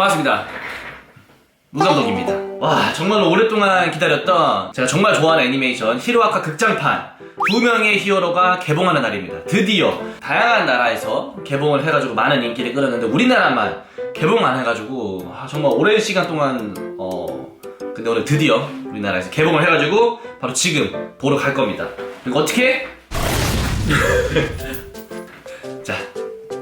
반갑습니다. 무감독입니다. 와 정말로 오랫동안 기다렸던 제가 정말 좋아하는 애니메이션 히로아카 극장판 두 명의 히어로가 개봉하는 날입니다. 드디어 다양한 나라에서 개봉을 해가지고 많은 인기를 끌었는데 우리나라만 개봉 안 해가지고 아, 정말 오랜 시간 동안 어 근데 오늘 드디어 우리나라에서 개봉을 해가지고 바로 지금 보러 갈 겁니다. 그리고 어떻게? 자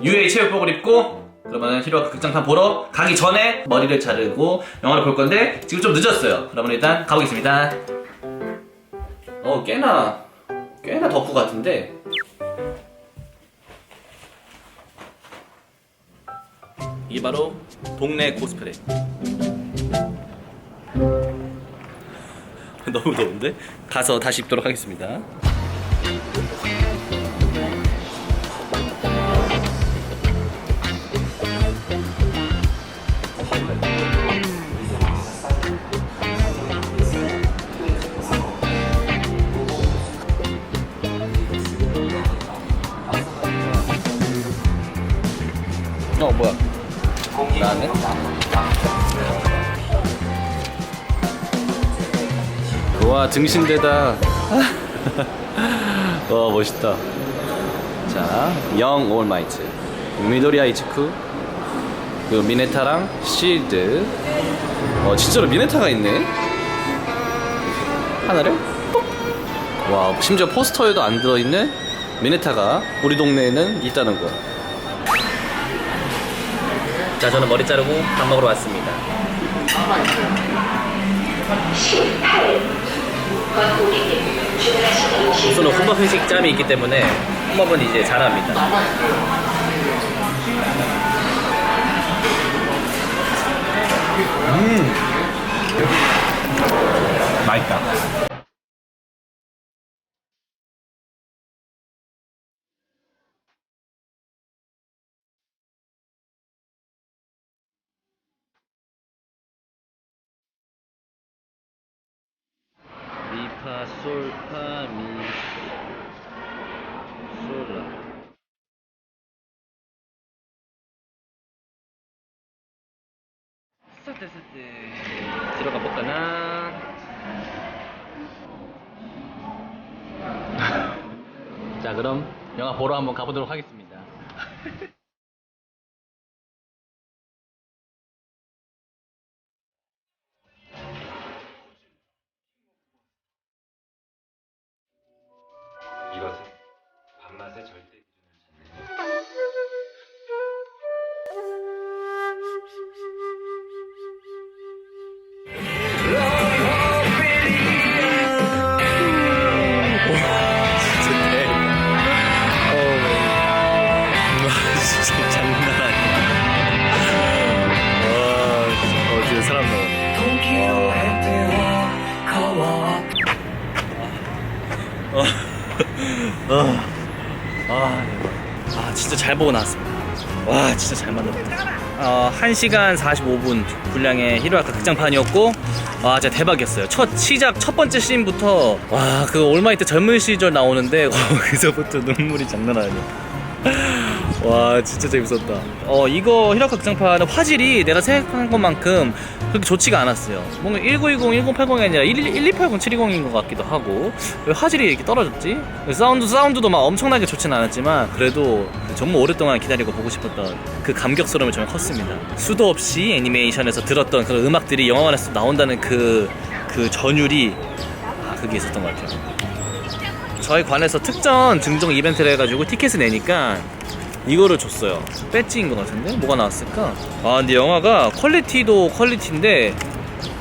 UA 체육복을 입고 그러면 히로아카 극장판 보러 가기 전에 머리를 자르고 영화를 볼 건데 지금 좀 늦었어요. 그러면 일단 가보겠습니다. 어 꽤나 꽤나 덕후 같은데 이게 바로 동네 코스프레. 너무 더운데 가서 다시 입도록 하겠습니다. 와 등신대다. 와 멋있다. 자, 영 올마이트, 미도리 아 이츠쿠, 그리고 미네타랑 실드. 어 진짜로 미네타가 있네. 하나를? 와 심지어 포스터에도 안 들어있는 미네타가 우리 동네에는 있다는 거. 자 저는 머리 자르고 밥 먹으러 왔습니다. 우선은 혼밥 회식 짬이 있기 때문에 혼밥은 이제 잘합니다. 맛있다. 미파 솔파 미. 솔라. 스타트 스타트 들어가 볼까나? 자 그럼 영화 보러 한번 가보도록 하겠습니다 밥맛의 절대 기준을 찾는 어 아, 아, 아 진짜 잘 보고 나왔습니다. 와 진짜 잘 만들었다. 어, 1시간 45분 분량의 히로아카 극장판이었고 와 진짜 대박이었어요. 첫 시작 첫 번째 씬부터 와 그 올마이트 젊은 시절 나오는데 거기서부터 눈물이 장난 아니야. 와 진짜 재밌었다. 어 이거 히라카 극장판은 화질이 내가 생각한 것만큼 그렇게 좋지가 않았어요. 뭔가 1920, 1080이 아니라 1280, 720인 것 같기도 하고 왜 화질이 이렇게 떨어졌지? 사운드 사운드도 막 엄청나게 좋지는 않았지만 그래도 정말 오랫동안 기다리고 보고 싶었던 그 감격스러움이 정말 컸습니다. 수도 없이 애니메이션에서 들었던 그런 음악들이 영화관에서 나온다는 그 그 전율이 아 그게 있었던 것 같아요. 저희 관에서 특전 증정 이벤트를 해가지고 티켓을 내니까 이거를 줬어요. 배지인 것 같은데? 뭐가 나왔을까? 아, 근데 영화가 퀄리티도 퀄리티인데,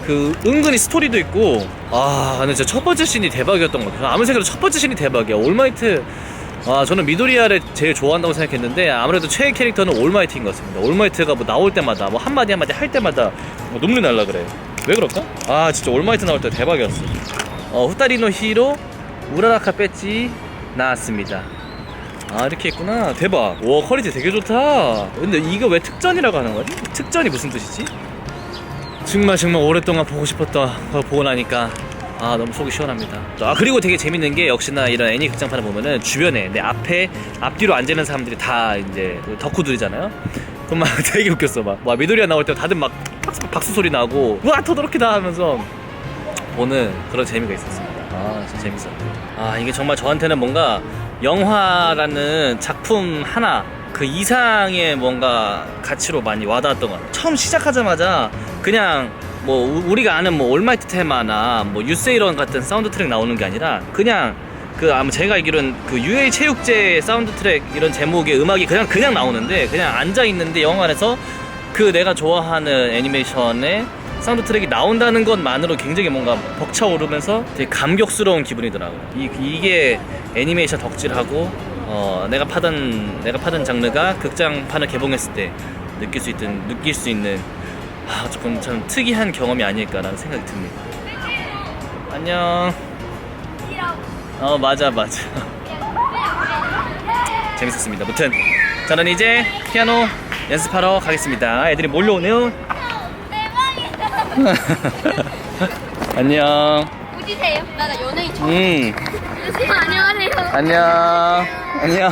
그, 은근히 스토리도 있고, 아, 근데 진짜 첫 번째 씬이 대박이었던 것 같아요. 아무리 생각해도 첫 번째 씬이 대박이야. 올마이트, 아, 저는 미도리아를 제일 좋아한다고 생각했는데, 아무래도 최애 캐릭터는 올마이트인 것 같습니다. 올마이트가 뭐 나올 때마다, 뭐 한마디 한마디 할 때마다 뭐 눈물이 날라 그래. 왜 그럴까? 아, 진짜 올마이트 나올 때 대박이었어. 어, 후타리노 히로, 우라라카 배지 나왔습니다. 아 이렇게 했구나 대박 와 퀄리티 되게 좋다 근데 이거 왜 특전이라고 하는 거지? 특전이 무슨 뜻이지? 정말 정말 오랫동안 보고 싶었다 보고 나니까 아 너무 속이 시원합니다 아 그리고 되게 재밌는 게 역시나 이런 애니 극장판을 보면은 주변에 내 앞에 앞뒤로 앉아있는 사람들이 다 이제 덕후들이잖아요 그럼 막 되게 웃겼어 막. 와 미도리가 나올 때 다들 막 박수, 박수 소리 나고 와 토도로키다 하면서 보는 그런 재미가 있었습니다. 아 진짜 재밌었고. 아 이게 정말 저한테는 뭔가 영화라는 작품 하나 그 이상의 뭔가 가치로 많이 와닿았던 것 같아요. 처음 시작하자마자 그냥 뭐 우- 우리가 아는 뭐 올마이트 테마나 뭐 유세이런 같은 사운드 트랙 나오는 게 아니라 그냥 그 아마 제가 알기로는 그 UA 체육제 사운드 트랙 이런 제목의 음악이 그냥 그냥 나오는데 그냥 앉아 있는데 영화관에서 그 내가 좋아하는 애니메이션의 사운드 트랙이 나온다는 것만으로 굉장히 뭔가 벅차오르면서 되게 감격스러운 기분이더라고요. 이, 이게 애니메이션 덕질하고 어, 내가 파던 내가 파던 장르가 극장판을 개봉했을 때 느낄 수 있던 느낄 수 있는 아, 조금 참 특이한 경험이 아닐까라는 생각이 듭니다. 안녕. 어 맞아 맞아. 재밌었습니다. 무튼 저는 이제 피아노 연습하러 가겠습니다. 애들이 몰려오네요. 안녕. 어디세요? 나, 나 연예인 처음. 음. 안녕하세요. 안녕. 안녕.